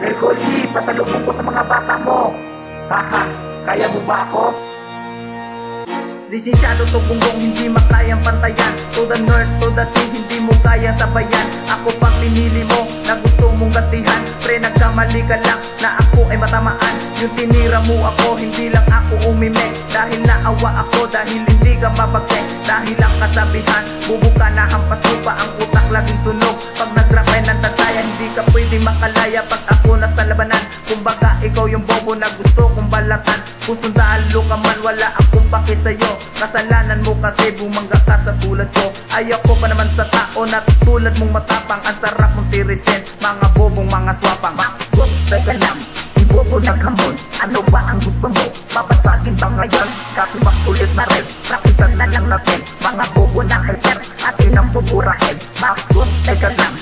Mercury, pasalubong ko sa mga bata mo. Haha, kaya mo ba ako? Lisensyado to gunggong hindi makayang pantayan. To the north, to the sea, hindi mo kaya sabayan. Ako pang pinili mo na gusto mong gatihan Pre nagkamali ka lang na ako ay matamaan. Yung tinira mo ako, hindi lang ako umimik Dahil naawa ako, dahil hindi ka mabagsik Dahil ang kasabihan, bubuka na hampas lupa Ang utak laging sunog. Pag nag-rap ako nasa labanan, kumbaga ikaw yung bobo na gusto kong balatan Kung sundalo ka man, wala akong paki sa'yo Kasalanan mo kasi bumangga ka sa tulad ko Ayaw ko pa naman sa tao na tulad mong matapang Ang sarap mong tirisin, mga bobong mga swapang Whoop, teka lang, si Bobo naghamon. Ano ba ang gusto mo? Babasagin ba ngayon? Kasi makulit na rin. Prakisan na lang natin. Mga bobo na helper, atin ang buburahin. Bakit? Teka lang,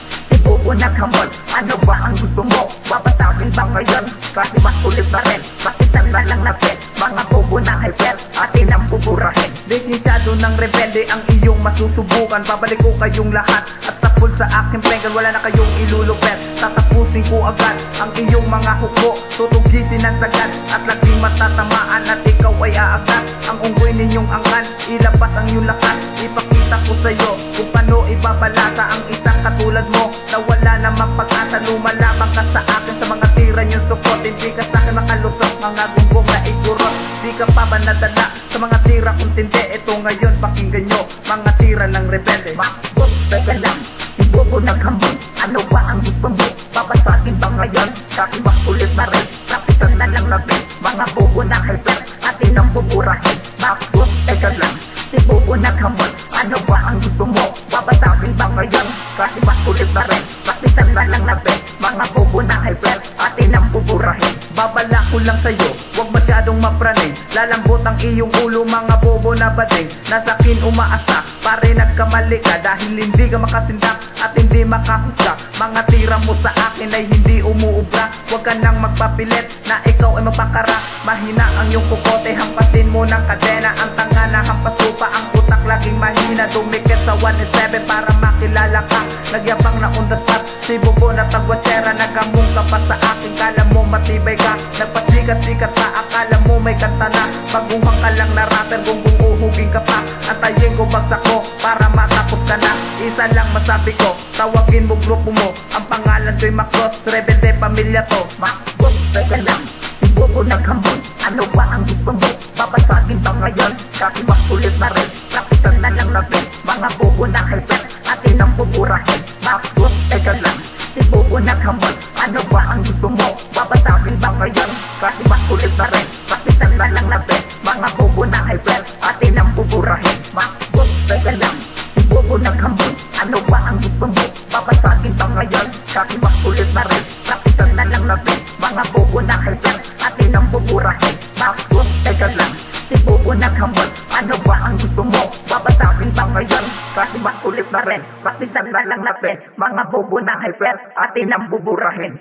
Bobo naghamon. Ano ba ang gusto mo? Babasagin ba ngayon? Kasi makulit na rin. Prakisan na lang natin. Mga bobo na helper, atin ang buburahin. Lisensyado ng rebelde ang iyong masusubukan Babalik ko kayong lahat At sa pool sa aking pengal Wala na kayong ilulupet Tatapusin ko agad ang iyong mga huko Tutugisin ang sagad At laging matatamaan At ikaw ay aagas Ang unggoy ninyong angan Ilabas ang iyong lakas tira kong tindi Ito ngayon pakinggan nyo Mga tira ng rebelde Bakit? Teka lang, si Bobo naghamon. Ano ba ang gusto mo? Babasagin ba ngayon? Kasi makulit na rin. Prakisan na lang natin. Mga bobo na helper, atin ang buburahin. Bakit? Teka lang, si Bobo naghamon. Ano ba ang gusto mo? Babasagin ba ngayon? Kasi makulit na rin. Prakisan na lang natin. Mga bobo na helper, atin ang buburahin. Babala ko lang sa'yo, huwag masyadong mapraning Lalambot ang iyong ulo, mga bobo na bading Nasa akin umaasa, pare nagkamali ka. Dahil hindi ka makasindak at hindi makahusga Mga tira mo sa akin ay hindi umuubra. Huwag ka nang magpapilit na ikaw ay magpakara Mahina ang iyong kukote, hampasin mo ng kadena. Ang tanga na hampas lupa, ang utak laging mahina Dumikit sa 1 and 7 para makilala ka. Nagyabang na on the spot, si bobo na tagwatsera Nagamong ka pa sa akin, kala mo matibay ka. Nagpasikat-sikat pa, akala mo may kanta na. Paguhang ka lang na rapper, gunggong uhugin ka pa. Antayin ko bagsak ko, para matapos ka na. Isa lang masabi ko, tawagin mo grupo mo. Ang pangalan ko'y Macross, rebelde pamilya to. Bakit? Teka lang, si Bobo naghamon. Ano ba ang gusto mo? Na rin. Prakisan na lang natin. Mga bobo na helper, atin ang buburahin. Bakit? Teka lang, si Bobo naghamon. Ano ba ang gusto mo? Babasagin ba ngayon? Kasi makulit na rin. Prakisan na lang natin. Mga bobo na helper, atin ang buburahin. Bakit? Teka lang, si Bobo naghamon. Ano ba ang gusto mo? Babasagin ba ngayon? Kasi makulit na rin. Prakisan na lang natin. Mga bobo na helper, atin ang buburahin.